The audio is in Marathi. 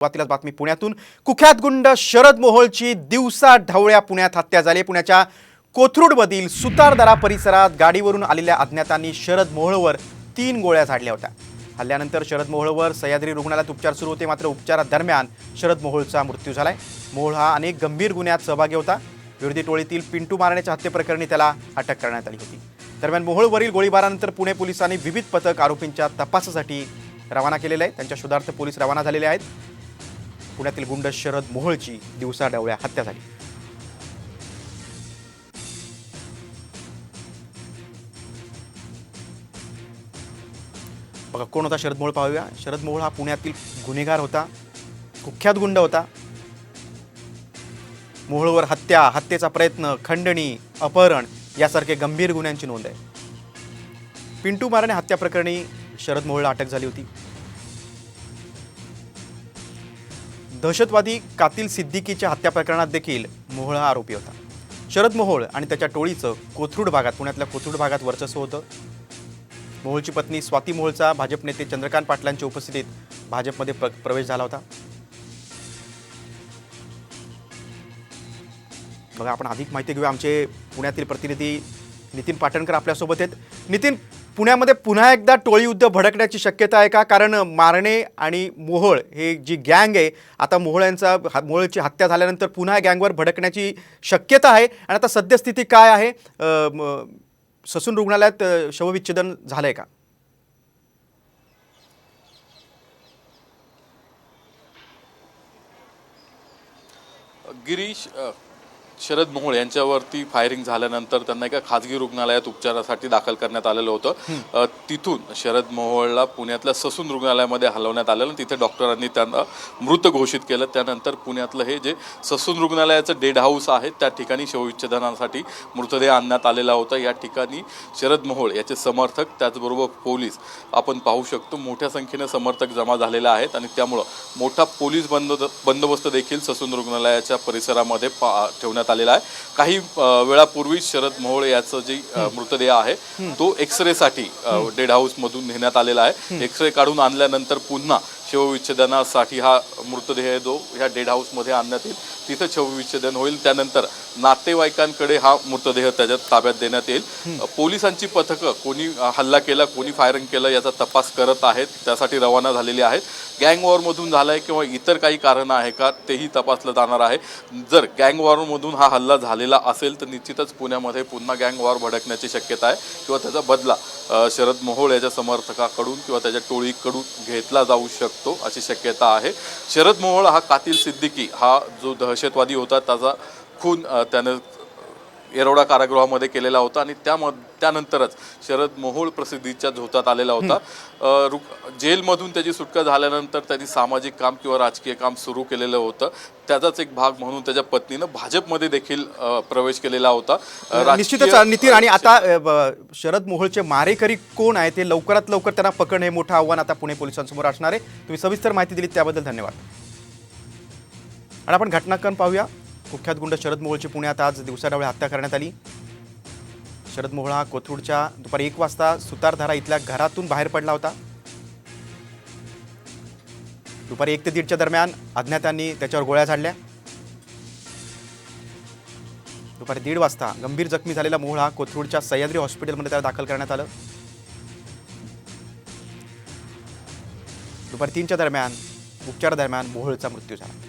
सुरुवातीलाच बातमी पुण्यातून. कुख्यात गुंड शरद मोहोळची दिवसा ढवळ्या पुण्यात हत्या झाली. पुण्याच्या कोथरूडमधील सुतारदरा परिसरात गाडीवरून आलेल्या अज्ञातांनी शरद मोहोळवर तीन गोळ्या झाडल्या होत्या. हल्ल्यानंतर शरद मोहोळवर सह्याद्री रुग्णालयात उपचार सुरू होते. मात्र उपचारादरम्यान शरद मोहोळचा मृत्यू झालाय. मोहोळ हा अनेक गंभीर गुन्ह्यात सहभागी होता. विरोधी टोळीतील पिंटू मारण्याच्या हत्येप्रकरणी त्याला अटक करण्यात आली होती. दरम्यान मोहोळवरील गोळीबारानंतर पुणे पोलिसांनी विविध पथक आरोपींच्या तपासासाठी रवाना केलेले आहे. त्यांच्या शोधार्थ पोलीस रवाना झालेले आहेत. पुण्यातील गुंड शरद मोहोळची दिवसा डावळ्या हत्या झाली. बघा कोण होता शरद मोहोळ पाहूया. शरद मोहोळ हा पुण्यातील गुन्हेगार होता. कुख्यात गुंड होता. मोहोळवर हत्या हत्येचा प्रयत्न खंडणी अपहरण यासारखे गंभीर गुन्ह्यांची नोंद आहे. पिंटू मारणे हत्या प्रकरणी शरद मोहोळला अटक झाली होती. दहशतवादी कातील सिद्दीकीच्या हत्या प्रकरणात देखील मोहोळ हा आरोपी होता. शरद मोहोळ आणि त्याच्या टोळीचं कोथरूड भागात पुण्यातल्या कोथरूड भागात वर्चस्व होतं. मोहोळची पत्नी स्वाती मोहोळचा भाजप नेते चंद्रकांत पाटलांच्या उपस्थितीत भाजपमध्ये प्र प्रवेश झाला होता. बघा आपण अधिक माहिती घेऊया. आमचे पुण्यातील प्रतिनिधी नितीन पाटणकर आपल्यासोबत आहेत. नितीन पुण्यामध्ये पुन्हा एकदा टोळी युद्ध भडकण्याची शक्यता आहे का? कारण मारणे आणि मोहोळ हे जी गँग आहे आता मोहळ यांचा हा- हत्या झाल्यानंतर पुन्हा गँगवर भडकण्याची शक्यता आहे. आणि आता सद्यस्थिती काय आहे? ससून रुग्णालयात शवविच्छेदन झालं आहे का? गिरीश शरद मोहोळ यांच्यावरती फायरिंग झाल्यानंतर त्यांना एका खाजगी रुग्णालयात उपचारासाठी दाखल करण्यात आलेलं होतं. तिथून शरद मोहोळला पुण्यातल्या ससून रुग्णालयामध्ये हलवण्यात आलेलं तिथे डॉक्टरांनी त्यांना मृत घोषित केलं. त्यानंतर पुण्यातलं हे जे ससून रुग्णालयाचं डेड हाऊस आहे त्या ठिकाणी शवविच्छेदनासाठी मृतदेह आणण्यात आलेला होता. या ठिकाणी शरद मोहोळ याचे समर्थक त्याचबरोबर पोलीस आपण पाहू शकतो मोठ्या संख्येने समर्थक जमा झालेले आहेत आणि त्यामुळं मोठा पोलीस बंद बंदोबस्त देखील ससून रुग्णालयाच्या परिसरामध्ये पा ठेवण्यात आलेला आहे. काही वेळापूर्वी शरद मोहोळ याचं जे मृतदेह आहे तो एक्सरेसाठी डेड हाऊस मधून नेण्यात आलेला आहे. एक्सरे काढून आणल्यानंतर पुन्हा शवविच्छेदनासाठी हा मृतदेह जो ह्या डेड हाऊसमध्ये आणण्यात येईल. तिथं शवविच्छेदन होईल. त्यानंतर नातेवाईकांकडे हा मृतदेह त्याच्यात ताब्यात देण्यात येईल. पोलिसांची पथकं कोणी हल्ला केला कोणी फायरिंग केलं याचा तपास करत आहेत. त्यासाठी रवाना झालेली आहेत. गँग वॉरमधून झालाय किंवा इतर काही कारणं आहे का तेही तपासलं जाणार आहे. जर गँग वॉरमधून हा हल्ला झालेला असेल तर निश्चितच पुण्यामध्ये पुन्हा गँग वॉर भडकण्याची शक्यता आहे किंवा त्याचा बदला शरद मोहोळ याच्या समर्थकाकडून किंवा त्याच्या टोळीकडून घेतला जाऊ शकतो. अशी शक्यता आहे. शरद मोहोळ हा कातील सिद्दीकी हा जो दहशतवादी होता त्याचा खून त्यानं येरवडा कारागृहामध्ये केलेला होता आणि त्या त्यानंतरच शरद मोहोळ प्रसिद्धीच्या झोतात आलेला होता. जेलमधून त्याची सुटका झाल्यानंतर त्यांनी सामाजिक काम किंवा राजकीय काम सुरू केलेलं होतं. त्याचाच एक भाग म्हणून त्याच्या पत्नीनं भाजपमध्ये देखील प्रवेश केलेला होता. निश्चितच नितीन आणि आता शरद मोहोळचे मारेकरी कोण आहे ते लवकरात लवकर त्यांना पकडणे हे मोठं आव्हान आता पुणे पोलिसांसमोर असणार आहे. तुम्ही सविस्तर माहिती दिली त्याबद्दल धन्यवाद. आणि आपण घटनाक्रम पाहूया. कुख्यात गुंड शरद मोहोळची पुण्यात आज दिवसाढवळे हत्या करण्यात आली. शरद मोहोळ हा कोथरूडच्या दुपारी एक वाजता सुतारधारा इथल्या घरातून बाहेर पडला होता. दुपारी एक ते दीडच्या दरम्यान अज्ञातांनी त्याच्यावर गोळ्या झाडल्या. दुपारी दीड वाजता गंभीर जखमी झालेला मोहोळ हा कोथरूडच्या सह्याद्री हॉस्पिटलमध्ये त्याला दाखल करण्यात आलं. दुपारी तीनच्या दरम्यान उपचारादरम्यान मोहोळचा मृत्यू झाला.